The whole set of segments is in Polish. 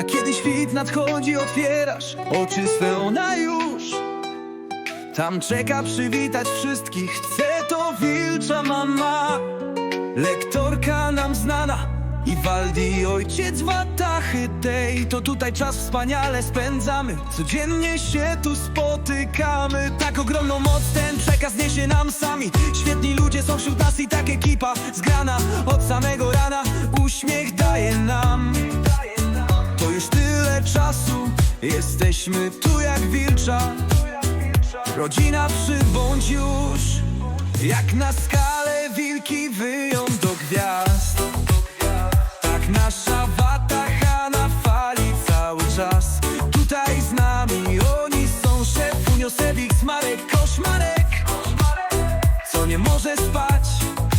A kiedy świt nadchodzi, otwierasz oczy swe, ona już Tam czeka przywitać wszystkich, chce to wilcza mama Lektorka nam znana i Waldi ojciec Watachy tej. To tutaj czas wspaniale spędzamy Codziennie się tu spotykamy. Tak ogromną moc ten przekaz niesie nam sami. Świetni ludzie są wśród nas i tak ekipa Zgrana od samego rana. Uśmiech daje nam Jesteśmy tu jak wilcza. Rodzina przybądź już. Jak na skalę wilki wyją do gwiazd. Tak nasza watacha na fali cały czas. Tutaj z nami oni są Szefunio, Sebik, Smarek, Koszmarek. Co nie może spać?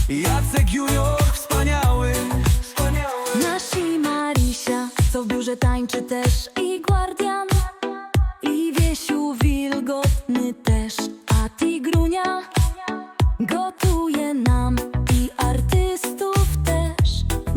Jacek Junior wspaniały. Nasi Marisia, co w biurze tańczy też Wilgotny też, a Tigrunia Gotuje nam i artystów też.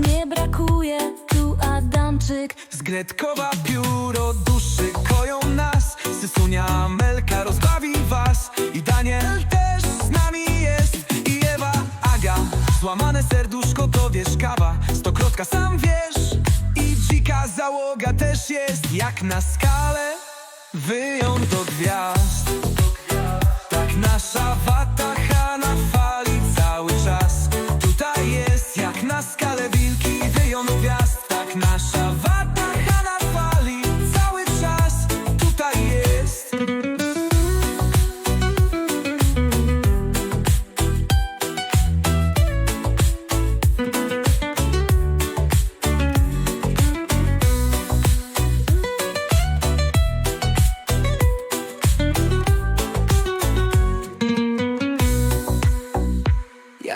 Nie brakuje tu Adamczyk. Zgredkowa pióro duszy koją nas. Sysunia Amelka rozbawi was. I Daniel też z nami jest. I Ewa, Aga. Złamane serduszko to wiesz kawa. Stokrotka sam wiesz. I dzika załoga też jest. Jak na skalę wyją do gwiazd Tak nasza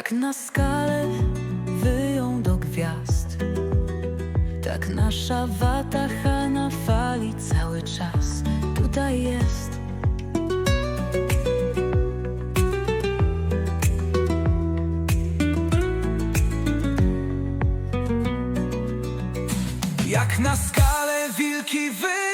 Tak na skale wyją do gwiazd. Tak nasza wata na fali cały czas. Tutaj jest. Jak na skale wilki wyją